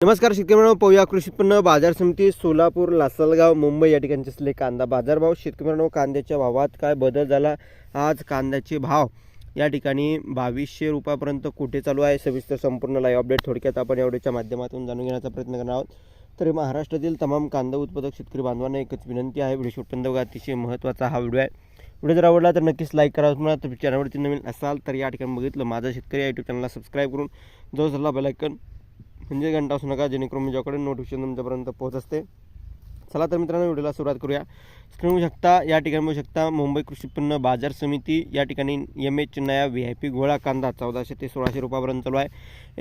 नमस्कार शेतकरी मित्रांनो पाहूया कृषी उत्पन्न बाजार समिती सोलापूर लासलगाव मुंबई या ठिकाणचे असले कांदा बाजारभाव शेतकरी मित्रांनो कांद्याच्या भावात काय बदल झाला? आज कांद्याचे भाव या ठिकाणी बावीसशे रुपयापर्यंत कुठे चालू आहे? सविस्तर संपूर्ण लाईव्ह अपडेट थोडक्यात आपण एवढ्याच्या माध्यमातून जाणून घेण्याचा प्रयत्न करणार आहोत. तर महाराष्ट्रातील तमाम कांदा उत्पादक शेतकरी बांधवांना एकच विनंती आहे व्हिडिओ शेवटपर्यंत बघा. अतिशय महत्त्वाचा हा व्हिडिओ आहे. व्हिडिओ जर आवडला तर नक्कीच लाईक करा. तुम्हाला तुम्ही चॅनलवरती नवीन असाल तर या ठिकाणी बघितलं माझा शेतकरी या यूट्यूब चॅनलला सबस्क्राईब करून जो झाला बेलायकन म्हणजे घंटा असू नका जेणेकरून माझ्याकडे नोटिफिकेशन तुमच्यापर्यंत पोहोच असते. चला तर मित्रांनो व्हिडिओला सुरुवात करूया. स्क्रीन बघू शकता या ठिकाणी बघू शकता मुंबई कृषी उत्पन्न बाजार समिती या ठिकाणी एम एच नया व्ही आय पी गोळा कांदा चौदाशे ते सोळाशे रुपयापर्यंत चालू आहे.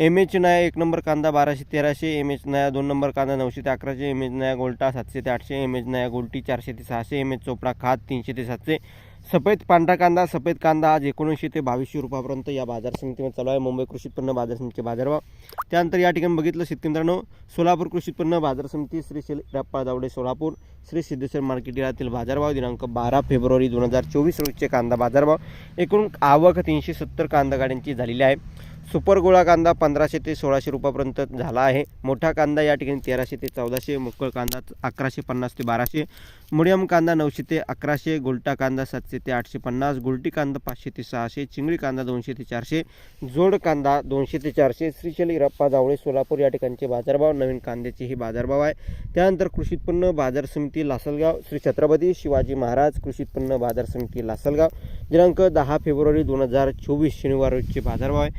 एम एच नया एक नंबर कांदा बाराशे तेराशे एम एच नया दोन नंबर कांदा नऊशे ते अकराशे एम एच नया गोल्टा सातशे ते आठशे एम एच नया गोल्टी चारशे ते सहाशे एम एच चोपडा खात तीनशे ते सातशे सफेद पांढरा कांदा सफेद कांदा आज एकोणीसशे ते बावीसशे रुपयापर्यंत या बाजार समितीमध्ये चालू आहे. मुंबई कृषी उत्पन्न बाजार समितीचे बाजारभाव. त्यानंतर या ठिकाणी बघितलं शेतकरी मित्रांनो सोलापूर कृषी उत्पन्न बाजार समिती श्री शिलप्पा दावडे सोलापूर श्री सिद्धेश्वर मार्केट यातील बाजारभाव दिनांक बारा फेब्रुवारी दोन हजार चोवीस रोजचे कांदा बाजारभाव. एकूण आवक तीनशे सत्तर कांदा गाड्यांची झालेली आहे. सुपर गोळा कांदा पंधराशे ते सोळाशे रुपयापर्यंत झाला आहे. मोठा कांदा या ठिकाणी तेराशे ते चौदाशे मोकळ कांदा अकराशे पन्नास ते बाराशे मिडियम कांदा नऊशे ते अकराशे गोलटा कांदा सातशे ते आठशे पन्नास गोलटी कांदा पाचशे ते सहाशे चिंगळी कांदा दोनशे ते चारशे जोड कांदा दोनशे ते चारशे श्रीशैल रप्पा जावळे सोलापूर या ठिकाणचे बाजारभाव नवीन कांद्याचे हे बाजारभाव आहे. त्यानंतर कृषी उत्पन्न बाजार समिती लासलगाव श्री छत्रपती शिवाजी महाराज कृषी उत्पन्न बाजार समिती लासलगाव दिनांक दहा फेब्रुवारी दोन हजार चोवीस शनिवार रोजचे बाजारभाव आहे.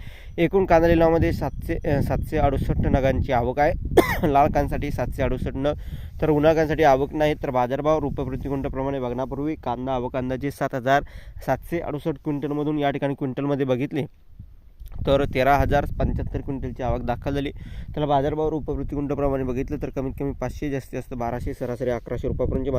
एकूण कांदा लिलावामध्ये सातशे सातशे अडुसष्ट नगांची आवक आहे. लाल कांसाठी सातशे अडुसष्ट नग तर उन्हाकांसाठी आवक नाही तर बाजारभाव रुपये प्रति बघण्यापूर्वी कांदा आवक अंदाजे सात हजार सातशे अडुसष्ट क्विंटलमधून या ठिकाणी क्विंटलमध्ये बघितले. तर तेरा हजार पंच्याहत्तर क्विंटलची आवक दाखल झाली. त्याला बाजारभाव रुपये बघितलं तर कमीत कमी पाचशे जास्तीत जास्त बाराशे सरासरी अकराशे रुपयापर्यंत